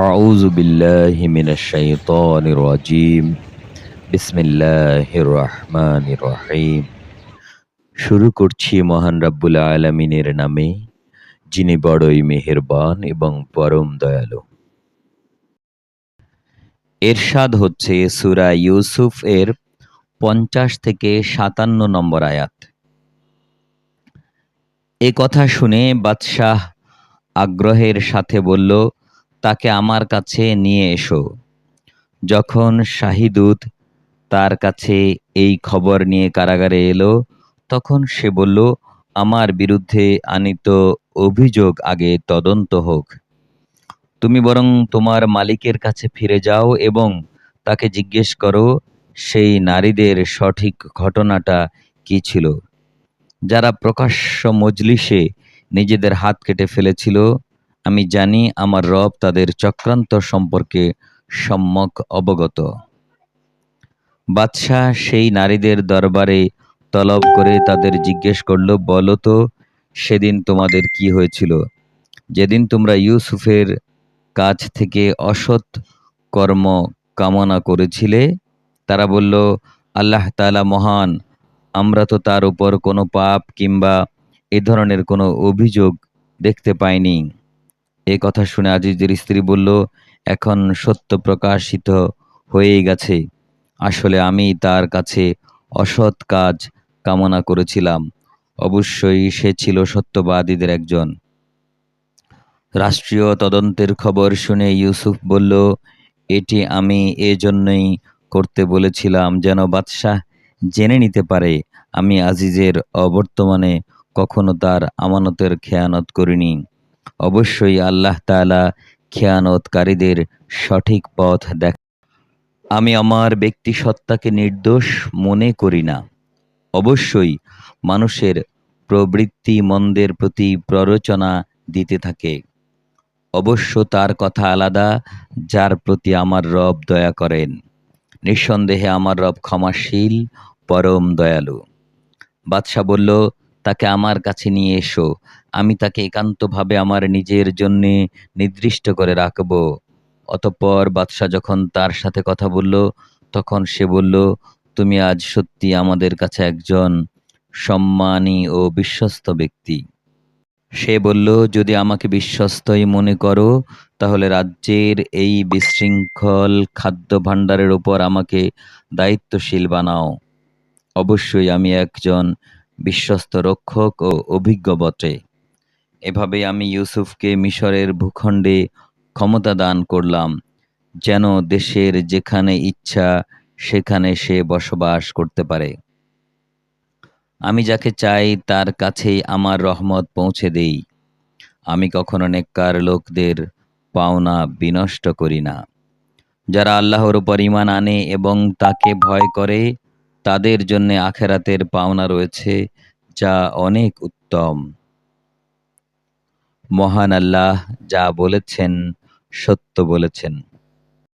أعوذ بالله من الشيطان الرجيم بسم الله الرحمن الرحيم শুরু করছি মহান রাব্বুল আলামিনের নামে যিনি বড়ই মেহেরবান এবং পরম দয়ালু এরশাদ হচ্ছে সূরা ইউসুফ এর পঞ্চাশ থেকে সাতান্ন নম্বর আয়াত এ কথা শুনে বাদশাহ আগ্রহের সাথে বলল তাকে আমার কাছে নিয়ে এসো। যখন শাহিদুত তার কাছে এই খবর নিয়ে কারাগারে এলো, তখন সে বলল, আমার বিরুদ্ধে আনিত অভিযোগ আগে তদন্ত হোক। তুমি বরং তোমার মালিকের কাছে ফিরে যাও এবং তাকে জিজ্ঞেস করো, সেই নারীদের সঠিক ঘটনাটা কি ছিল? যারা প্রকাশ্য মজলিসে নিজেদের হাত কেটে ফেলেছিল আমি জানি আমার রব তাদের চক্রান্ত সম্পর্কে সম্যক অবগত। বাদশাহ সেই নারীদের দরবারে তলব করে তাদের জিজ্ঞেস করল, বলো তো, সেদিন তোমাদের কি হয়েছিল? যেদিন তোমরা ইউসুফের কাছ থেকে অসৎ কর্ম কামনা করেছিলে, তারা বলল, আল্লাহ তালা মহান, আমরা তো তার উপর কোনো পাপ কিংবা এ ধরনের কোনো অভিযোগ দেখতে পাইনি। এ কথা শুনে আজিজের স্ত্রী বলল, এখন সত্য প্রকাশিত হয়ে গেছে। আসলে আমি তার কাছে অসৎ কাজ কামনা করেছিলাম। অবশ্যই সে ছিল সত্যবাদীদের একজন। রাষ্ট্রীয় তদন্তের খবর শুনে ইউসুফ বলল, এটি আমি এজন্যই করতে বলেছিলাম যেন বাদশাহ জেনে নিতে পারে, আমি আজিজের অবর্তমানে কখনো তার আমানতের খেয়ানত করিনি। অবশ্যই আল্লাহ তাআলা খেয়ানতকারীদের সঠিক পথ দেখ আমি আমার ব্যক্তি সত্তাকে নির্দোষ মনে করি না। অবশ্যই মানুষের প্রবৃত্তি মন্দের প্রতি প্ররোচনা দিতে থাকে। অবশ্য তার কথা আলাদা, যার প্রতি আমার রব দয়া করেন। নিঃসন্দেহে আমার রব ক্ষমাশীল, পরম দয়ালু। বাদশাহ বলল তাকে আমার কাছে নিয়ে এসো। আমি তাকে একান্তভাবে আমার নিজের জন্যে নির্দিষ্ট করে রাখব। অতঃপর বাদশাহ যখন তার সাথে কথা বলল, তখন সে বলল, তুমি আজ সত্যি আমাদের কাছে একজন সম্মানী ও বিশ্বস্ত ব্যক্তি। সে বলল, যদি আমাকে বিশ্বস্তই মনে করো, তাহলে রাজ্যের এই বিশৃঙ্খল খাদ্য ভাণ্ডারের ওপর আমাকে দায়িত্বশীল বানাও। অবশ্যই আমি একজন বিশ্বস্ত রক্ষক ও অভিজ্ঞ বটে। এভাবে আমি ইউসুফকে মিশরের ভূখণ্ডে ক্ষমতা দান করলাম, যেন দেশের যেখানে ইচ্ছা সেখানে সে বসবাস করতে পারে। আমি যাকে চাই তার কাছেই আমার রহমত পৌঁছে দেই। আমি কখনো নেককার লোকদের পাওনা বিনষ্ট করি না। যারা আল্লাহর উপর ইমান আনে এবং তাকে ভয় করে তাদের জন্য আখেরাতের পাওনা রয়েছে যা অনেক উত্তম। মহান আল্লাহ যা বলেছেন সত্য বলেছেন।